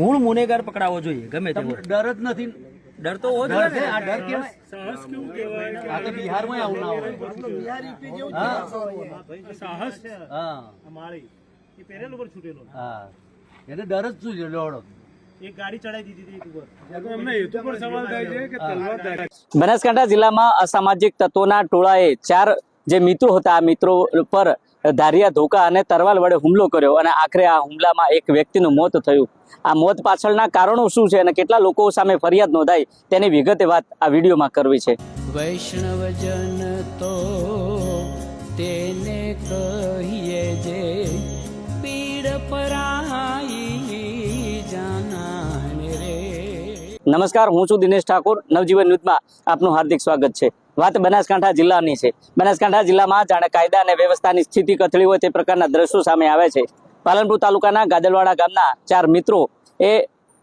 મૂળ મુનેગાર પકડાવો જોઈએ ગમે તેવો ડર જ નથી. ડર તો હોવો ડર જોઈએ છે આ ને ડર કેવાય આ તો બિહારમાં આવું ના હોય. હા. સાહસ હા. માળી. એ પેરેલ ઉપર છૂટેલો. હા. એને ડર જ શું બનાસકાંઠા જિલ્લામાં અસામાજિક તત્વોના ટોળાએ ચાર જે મિત્રો હતા આ મિત્રો પર ધારિયા ધોકા અને તરવાલ વડે હુમલો કર્યો અને આખરે આ હુમલામાં એક વ્યક્તિનું મોત થયું. આ મોત પાછળના કારણો શું છે અને કેટલા લોકો સામે ફરિયાદ નોંધાઈ તેની વિગતે વાત આ વિડીયોમાં કરવી છે. વૈષ્ણવજન તો તેને કહીએ નમસ્કાર, હું છું દિનેશ ઠાકોર, નવજીવન ન્યૂઝમાં આપનું હાર્દિક સ્વાગત છે. વાત બનાસકાંઠા જિલ્લાની છે. બનાસકાંઠા જિલ્લામાં જાણે કાયદા અને વ્યવસ્થાની સ્થિતિ કથળી હોય તે પ્રકારના દ્રશ્યો સામે આવે છે. પાલનપુર તાલુકાના ગાદલવાડા ગામના ચાર મિત્રો એ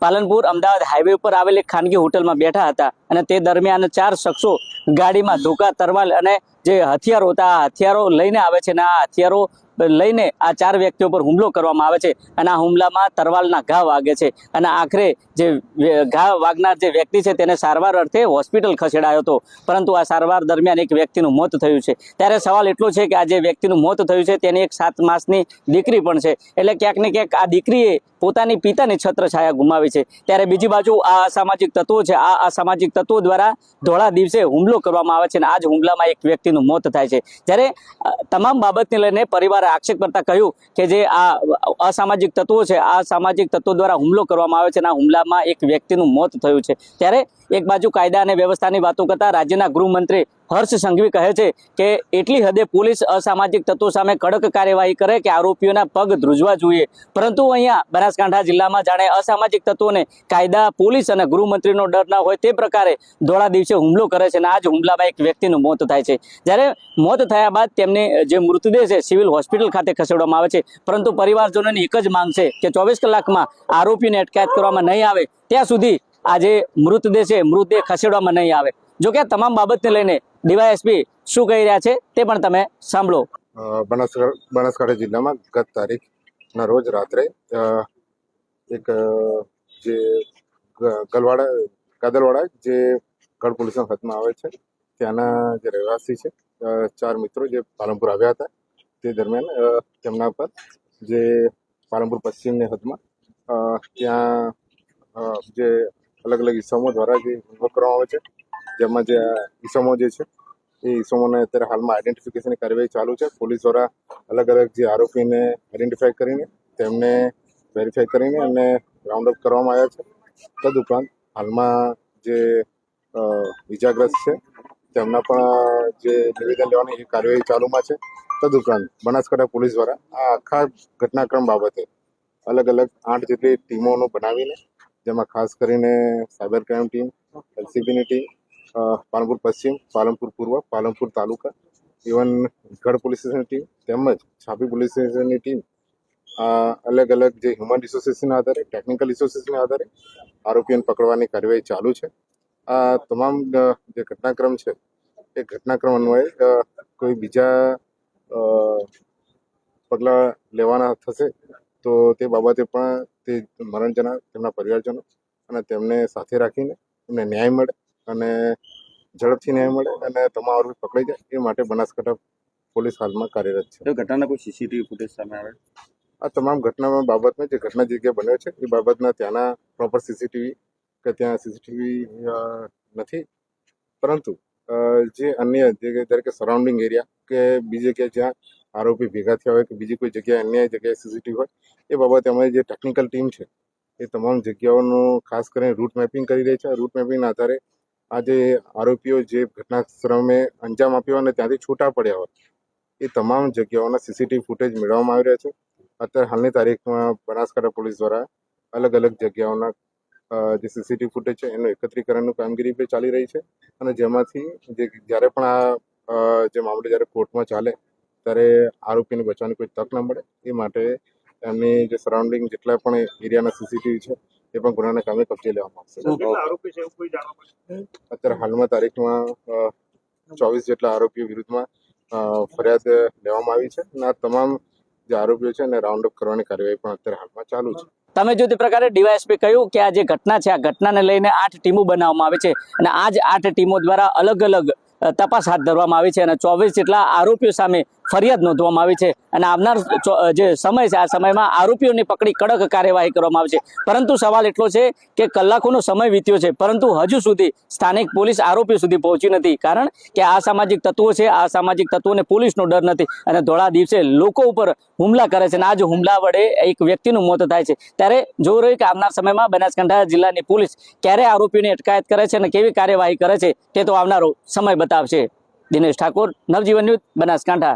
પાલનપુર અમદાવાદ હાઈવે ઉપર આવેલી ખાનગી હોટલમાં બેઠા હતા અને તે દરમિયાન ચાર શખ્સો ગાડીમાં ધોકા, તરવાલ અને જે હથિયારો હતા હથિયારો લઈને આવે છે અને આ હથિયારો લઈને આ ચાર વ્યક્તિઓ પર હુમલો કરવામાં આવે છે અને આ હુમલામાં તરવાલના ઘા વાગે છે. અને આખરે જે ઘા વાગનાર જે વ્યક્તિ છે તેને સારવાર અર્થે હોસ્પિટલ ખસેડાયો હતો. પરંતુ આ સારવાર દરમિયાન એક વ્યક્તિનું મોત થયું છે. ત્યારે સવાલ એટલો છે કે આ જે વ્યક્તિનું મોત થયું છે તેની એક સાત માસની દીકરી પણ છે. એટલે ક્યાંક ને ક્યાંક આ દીકરીએ પોતાની પિતાની છત્રછાયા ગુમાવી છે. ત્યારે બીજી બાજુ આ અસામાજિક તત્વો છે. આ અસામાજિક તત્વો દ્વારા ધોળા દિવસે હુમલો કરવામાં આવે છે અને આ જ હુમલામાં એક વ્યક્તિનું મોત થાય છે. જ્યારે તમામ બાબતને લઈને પરિવારે આક્ષેપ કરતા કહ્યું કે જે આ અસામાજિક તત્વો છે, આ સામાજિક તત્વો દ્વારા હુમલો કરવામાં આવે છે અને આ હુમલામાં એક વ્યક્તિનું મોત થયું છે. ત્યારે એક બાજુ કાયદા અને વ્યવસ્થાની વાતો કરતા રાજ્યના ગૃહમંત્રી હર્ષ સંઘવી કહે છે કે એટલી હદે પોલીસ અસામાજિક તત્વો સામે કડક કાર્યવાહી કરે કે આરોપીઓના પગ ધ્રુજવા જોઈએ. પરંતુ અહીંયા બનાસકાંઠા જિલ્લામાં જાણે અસામાજિક તત્વોને કાયદા, પોલીસ અને ગૃહમંત્રીનો ડર ના હોય તે પ્રકારે ધોળા દિવસે હુમલો કરે છે અને આ જ હુમલામાં એક વ્યક્તિનું મોત થાય છે. જ્યારે મોત થયા બાદ તેમને જે મૃતદેહ છે, સિવિલ હોસ્પિટલ ખાતે ખસેડવામાં આવે છે. પરંતુ પરિવારજનોની એક જ માંગ છે કે ચોવીસ કલાકમાં આરોપીને અટકાયત કરવામાં નહીં આવે. ત્યાં સુધી આ જે મૃતદેહ છે, મૃતદેહ ખસેડવામાં નહીં આવે. જો કે આ તમામ બાબતને લઈને ડીવાયએસપી શું કહી રહ્યા છે તે પણ તમે સાંભળો. બનાસકાંઠા જિલ્લામાં ગત તારીખના રોજ રાત્રે એક જે ગલવાડા, કાદલવાડા જે ગઢ પોલીસના હાથમાં આવે છે, ત્યાંના જે રહેવાસી છે ચાર મિત્રો જે પાલનપુર આવ્યા હતા તે દરમિયાન તેમના પર જે પાલનપુર પશ્ચિમની હદમાં ત્યાં જે અલગ અલગ ઇસમો દ્વારા જે હુમલો કરવામાં આવે છે, જેમાં જે આ ઇસમો જે છે, એ ઇસમોને અત્યારે હાલમાં આઈડેન્ટિફિકેશનની કાર્યવાહી ચાલુ છે. પોલીસ દ્વારા અલગ અલગ જે આરોપીને આઈડેન્ટિફાઈ કરીને, તેમને વેરીફાઈ કરીને અને રાઉન્ડ અપ કરવામાં આવ્યા છે. તદુપરાંત હાલમાં જે ઇજાગ્રસ્ત છે, તેમના પણ જે નિવેદન લેવાની કાર્યવાહી ચાલુમાં છે. તદુપરાંત બનાસકાંઠા પોલીસ દ્વારા. આ આખા ઘટનાક્રમ બાબતે અલગ અલગ આઠ જેટલી ટીમોનું બનાવીને, જેમાં ખાસ કરીને સાયબર ક્રાઇમ ટીમ, એલસીબીની ટીમ પાલનપુર પશ્ચિમ, પાલનપુર પૂર્વ, પાલનપુર તાલુકા, ઇવન ગઢ પોલીસ સ્ટેશનની ટીમ તેમજ છાપી પોલીસ સ્ટેશનની ટીમ અલગ અલગ જે હ્યુમન રિસોર્સિસના આધારે ટેકનિકલ રિસોર્સિસના આધારે આરોપીઓને પકડવાની કાર્યવાહી ચાલુ છે. આ તમામ જે ઘટનાક્રમ છે, એ ઘટનાક્રમ અન્વયે કોઈ બીજા પગલાં લેવાના થશે તો તે બાબતે પણ તે મરણ જનાર તેમના પરિવારજનો અને તેમને સાથે રાખીને એમને ન્યાય મળે અને ઝડપથી ન્યાય મળે અને તમામ આરોપી પકડાઈ જાય એ માટે બનાસકાંઠા પોલીસ હાલમાં કાર્યરત છે. ઘટનાના કોઈ સીસીટીવી ફૂટેજ સામે આવે? આ તમામ ઘટના બાબતમાં જે ઘટના જગ્યા બન્યો છે એ બાબતના ત્યાંના પ્રોપર સીસીટીવી કે ત્યાં સીસીટીવી નથી. પરંતુ જે અન્ય જે કે કે સરાઉન્ડિંગ એરિયા કે બીજી જગ્યાએ જ્યાં આરોપી ભેગા થયા હોય કે બીજી કોઈ જગ્યાએ અન્ય જગ્યાએ સીસીટીવી હોય, એ બાબતે અમારી જે ટેકનિકલ ટીમ છે, એ તમામ જગ્યાઓનું ખાસ કરીને રૂટ મેપિંગ કરી રહી છે. રૂટ મેપિંગના આધારે આજે આરોપીઓ જે ઘટના સ્થળે અંજામ આપ્યો અને ત્યાંથી છૂટા પડ્યા હોય, એ તમામ જગ્યાઓના સીસીટીવી ફૂટેજ મેળવવામાં આવી રહ્યા છે. અત્યારે હાલની તારીખમાં બનાસકાંઠા પોલીસ દ્વારા અલગ અલગ જગ્યાઓના જે સીસીટીવી ફૂટેજ છે, એનું એકત્રીકરણનું કામગીરી પણ ચાલી રહી છે. અને જેમાંથી જે જ્યારે પણ આ જે મામલો જ્યારે કોર્ટમાં ચાલે ત્યારે આરોપીને બચવાની કોઈ તક ન મળે એ માટે એમની જે સરાઉન્ડિંગ જેટલા પણ એરિયાના સીસીટીવી છે એ પણ ગુનાના કામે કબજે લેવામાં આવશે. આરોપી છે એવું કોઈ જાણવા મળે? અત્યારે હાલમાં તારીખમાં ચોવીસ જેટલા આરોપીઓ વિરુદ્ધમાં અ, ફરિયાદ લેવામાં આવી છે અને આ તમામ જે આરોપીઓ છે એને રાઉન્ડ અપ કરવાની કાર્યવાહી પણ અત્યારે હાલમાં ચાલુ છે. તમે જો તે પ્રકારે ડીવાયએસપી કહ્યું કે આ જે ઘટના છે આ ઘટનાને લઈને આઠ ટીમો બનાવવામાં આવી છે અને આ જ આઠ ટીમો દ્વારા અલગ અલગ તપાસ હાથ ધરવામાં આવી છે અને ચોવીસ જેટલા આરોપીઓ સામે ફરિયાદ નોંધવામાં આવી છે અને આવનાર જે સમય છે, આ સમયમાં આરોપીઓની પકડી કડક કાર્યવાહી કરવામાં આવશે પરંતુ સવાલ એટલો છે કે કલાકોનો સમય વીત્યો છે, પરંતુ હજુ સુધી સ્થાનિક પોલીસ આરોપીઓ સુધી પહોંચી નથી. કારણ કે આ સામાજિક તત્વો છે, આ સામાજિક તત્વોને પોલીસનો ડર નથી અને ધોળા દિવસે લોકો ઉપર હુમલા કરે છે અને આ હુમલા વડે એક વ્યક્તિનું મોત થાય છે. ત્યારે જોવું રહ્યું કે આવનાર સમયમાં બનાસકાંઠા જિલ્લાની પોલીસ ક્યારે આરોપીઓની અટકાયત કરે છે અને કેવી કાર્યવાહી કરે છે તે તો આવનારો સમય બતાવશે. દિનેશ ઠાકોર, નવજીવન ન્યૂઝ, બનાસકાંઠા.